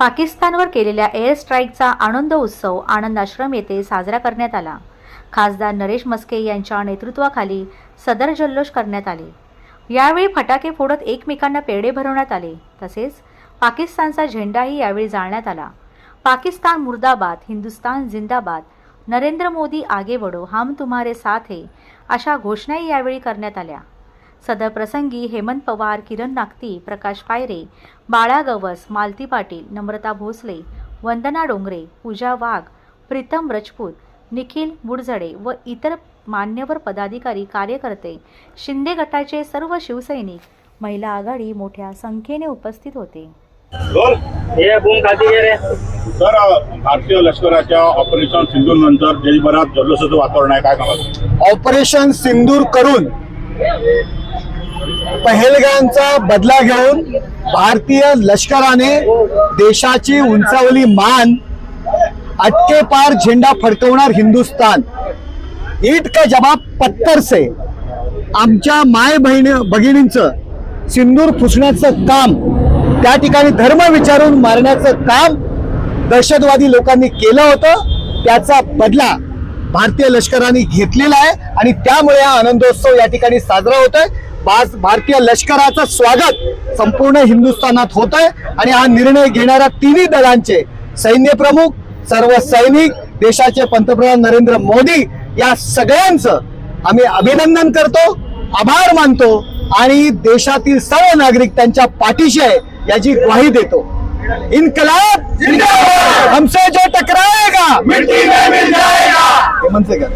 पाकिस्तानवर केलेल्या एअर स्ट्राईकचा आनंद उत्सव आनंद आश्रम येथे साजरा करण्यात आला. खासदार नरेश मस्के यांच्या नेतृत्वाखाली सदर जल्लोष करण्यात आले. यावेळी फटाके फोडत एकमेकांना पेढे भरवण्यात आले. तसेच पाकिस्तानचा झेंडाही यावेळी जाळण्यात आला. पाकिस्तान मुर्दाबाद हिंदुस्तान जिंदाबाद नरेंद्र मोदी आगे वडो हम तुम्हारे साथ है अशा घोषणाही यावेळी करण्यात आल्या. सदर प्रसंगी हेमंत पवार किरण नागती प्रकाश पायरे बाळा गवस मालती पाटील नम्रता भोसले वंदना डोंगरे पूजा वाघ प्रीतम रजपूत निखिल बुडझडे व इतर मान्यवर पदाधिकारी कार्यकर्ते शिंदे गटाचे सर्व शिवसैनिक महिला आघाडी मोठ्या संख्येने उपस्थित होते. हे सर भारतीय लष्कराच्या ऑपरेशन नंतर देशभरात जल्लोषाचं वातावरण आहे काय ऑपरेशन सिंदूर करून पहलगामचा बदला घेऊन भारतीय लष्कराने देशाची उंचावली मान अटके पार झेंडा फडकवणार हिंदुस्तान ईट का जवाब पत्तर से आमच्या माय बहिणी भगिनींचं सिंदूर फुसण्याचं काम त्या ठिकाणी धर्म विचारून मारण्याचं काम दहशतवादी लोकांनी केलं होतं. त्याचा बदला भारतीय लष्कराने घेतलेला आहे आणि त्यामुळे हा आनंदोत्सव या ठिकाणी साजरा होतोय. आहे भारतीय लष्कराचं स्वागत संपूर्ण हिंदुस्थानात होत आहे आणि हा निर्णय घेणाऱ्या तिन्ही दलांचे सैन्य प्रमुख सर्व सैनिक देशाचे पंतप्रधान नरेंद्र मोदी या सगळ्यांचं आम्ही अभिनंदन करतो आभार मानतो आणि देशातील सर्व नागरिक त्यांच्या पाठीशी आहे याची ग्वाही देतो. इन्कलाब हमसे जो टकराएगा मिट्टी में मिल जाएगा! हेमंत